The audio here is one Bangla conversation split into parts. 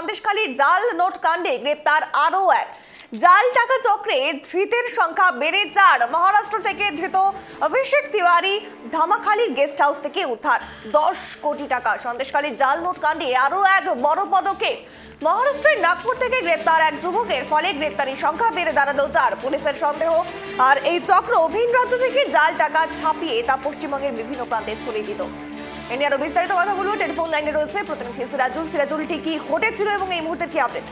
সন্দেশখালীর জাল নোট কাণ্ডে গ্রেপ্তার আরও এক। জাল টাকা চক্রে ধৃতের সংখ্যা বেড়ে চার। মহারাষ্ট্র থেকে ধৃত অভিষেক তিওয়ারি ধামাখালীর গেস্ট হাউস থেকে উদ্ধার। দশ কোটি টাকা। সন্দেশখালীর জাল নোট কাণ্ডে আরও এক বড় পদক্ষেপ। মহারাষ্ট্রের নাগপুর থেকে গ্রেপ্তার এক যুবকের ফলে গ্রেপ্তারির সংখ্যা বেড়ে দাঁড়াল চার। পুলিশের সন্দেহ। আর এই চক্র ভিন রাজ্য থেকে জাল টাকা ছাপিয়ে তা পশ্চিমবঙ্গের বিভিন্ন প্রান্তে ছড়িয়ে দিত। এ বিস্তারিত কথা বলব। টেলিফোন লাইনে রয়েছে প্রতিনিধি সিরাজুল। সিরাজুল, ঠিকই ঘটেছিল এবং এই মুহূর্তে কি আপডেট?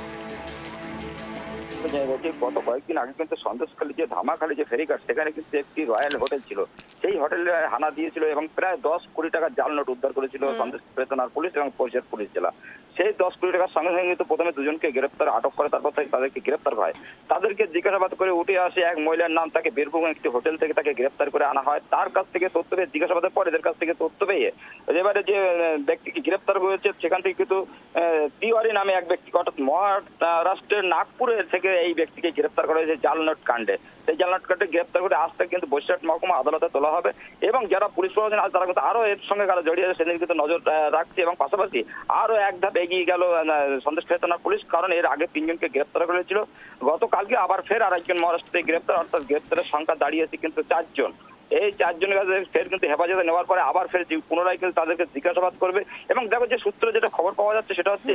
গত কয়েকদিন আগে কিন্তু সন্দেশখালী যে ধামাখালী যে ফেরিঘাট সেখানে কিন্তু একটি রয়্যাল হোটেল ছিল। সেই হোটেলে হানা দিয়েছিল এবং প্রায় দশ কোটি টাকার জাল নোট উদ্ধার করেছিল সন্দেশ প্রেতনার পুলিশ এবং পরিষদ পুলিশ জেলা। সেই দশ কোটি টাকার সঙ্গে সঙ্গে কিন্তু প্রথমে দুজনকে গ্রেপ্তার আটক করে তারপর তাদেরকে গ্রেপ্তার হয়। তাদেরকে জিজ্ঞাসাবাদ করে উঠে আসে এক মহিলার নাম তাকে বীরভূম একটি হোটেল থেকে তাকে গ্রেপ্তার করে আনা হয়। তার কাছ থেকে তথ্য পেয়ে জিজ্ঞাসাবাদের পর এদের কাছ থেকে তথ্য পেয়ে এবারে যে ব্যক্তিকে গ্রেপ্তার হয়েছে সেখান থেকে কিন্তু তিওয়ারি নামে এক ব্যক্তি অর্থাৎ মহারাষ্ট্রের নাগপুরের থেকে এই ব্যক্তিকে গ্রেপ্তার করা হয়েছে জালনোট কাণ্ডে। সেই জালনোট কাণ্ডে গ্রেপ্তার করে আসতে থেকে কিন্তু বৈশাখ মহকুমা আদালতে তোলা হবে এবং যারা পুলিশ প্রশাসন আছে তারা কিন্তু আরও এর সঙ্গে কারা জড়িয়ে আছে সেদিন কিন্তু নজর রাখছে এবং পাশাপাশি আরও এক ধাপ এগিয়ে গেল সন্দেশ থানার পুলিশ কারণ এর আগে তিনজনকে গ্রেপ্তার করেছিল গতকালকে আবার ফের আর একজন মহারাষ্ট্রে গ্রেপ্তার, অর্থাৎ গ্রেপ্তারের সংখ্যা দাঁড়িয়েছে কিন্তু চারজন। এই চারজনের কাছে ফের কিন্তু হেফাজতে নেওয়ার পরে আবার ফের পুনরায় কিন্তু তাদেরকে জিজ্ঞাসাবাদ করবে। এবং দেখো যে সূত্রে যেটা খবর পাওয়া যাচ্ছে সেটা হচ্ছে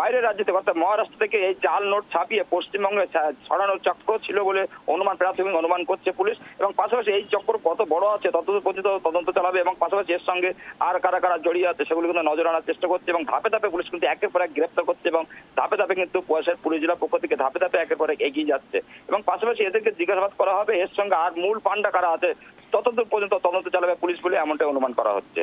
বাইরের রাজ্য থেকে অর্থাৎ মহারাষ্ট্র থেকে এই জাল নোট ছাপিয়ে পশ্চিমবঙ্গে ছড়ানোর চক্র ছিল বলে অনুমান প্রাথমিক অনুমান করছে পুলিশ। এবং পাশাপাশি এই চক্র কত বড় আছে তত পর্যন্ত তদন্ত চালাবে এবং পাশাপাশি এর সঙ্গে আর কারা কারা জড়িয়ে আছে সেগুলো কিন্তু নজর আনার চেষ্টা করছে। এবং ধাপে ধাপে পুলিশ কিন্তু একের পর এক গ্রেপ্তার করছে এবং ধাপে ধাপে কিন্তু পয়সার পুলিশ জেলা পক্ষ থেকে ধাপে ধাপে একের পর এগিয়ে যাচ্ছে। এবং পাশাপাশি এদেরকে জিজ্ঞাসাবাদ করা হবে, এর সঙ্গে আর মূল পান্ডা কারা আছে, ততদূর পর্যন্ত তদন্ত চালাবে পুলিশ বলে এমনটাই অনুমান করা হচ্ছে।